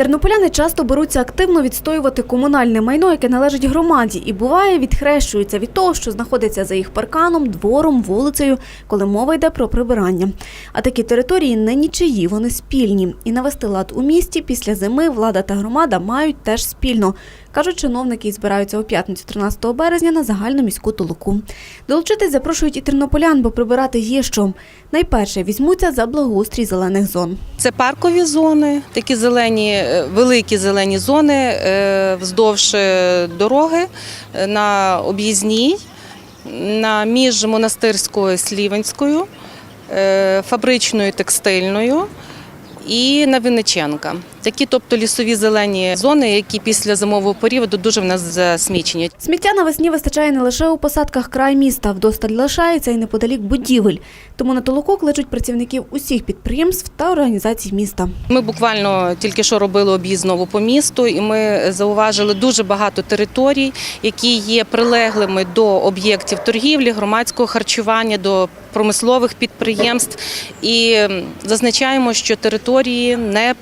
Тернополяни часто беруться активно відстоювати комунальне майно, яке належить громаді, і буває відхрещуються від того, що знаходиться за їх парканом, двором, вулицею, коли мова йде про прибирання. А такі території не нічиї, вони спільні. І навести лад у місті після зими влада та громада мають теж спільно. Кажуть чиновники і збираються у п'ятницю 13 березня на загальну міську толоку. Долучитись запрошують і тернополян, бо прибирати є що. Найперше візьмуться за благоустрій зелених зон. Це паркові зони, такі зелені, великі зелені зони е, вздовж е, дороги е, на об'їзній, на між монастирською Слівенською, фабричною текстильною і на Винниченка. Такі, тобто лісові зелені зони, які після зимового періоду дуже в нас засмічені. Сміття навесні вистачає не лише у посадках край міста, вдосталь лишається і неподалік будівель. Тому на толоку кличуть працівників усіх підприємств та організацій міста. Ми буквально тільки що робили об'їзд знову по місту, і ми зауважили дуже багато територій, які є прилеглими до об'єктів торгівлі, громадського харчування, до промислових підприємств. І зазначаємо, що території не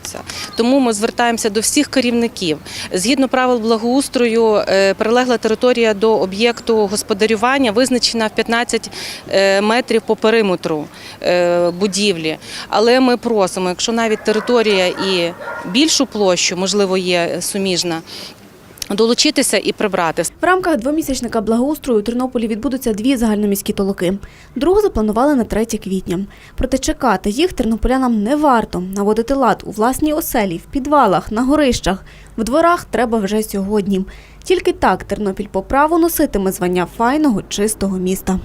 прибираються. Тому ми звертаємося до всіх керівників. Згідно правил благоустрою, е, прилегла територія до об'єкту господарювання визначена в 15 е, метрів по периметру е, будівлі. Але ми просимо, якщо навіть територія і більшу площу, можливо, є суміжна, долучитися і прибрати. В рамках двомісячника благоустрою у Тернополі відбудуться дві загальноміські толоки. Другу запланували на 3 квітня. Проте чекати їх тернополянам не варто. Наводити лад у власній оселі, в підвалах, на горищах, в дворах треба вже сьогодні. Тільки так Тернопіль по праву носитиме звання файного чистого міста.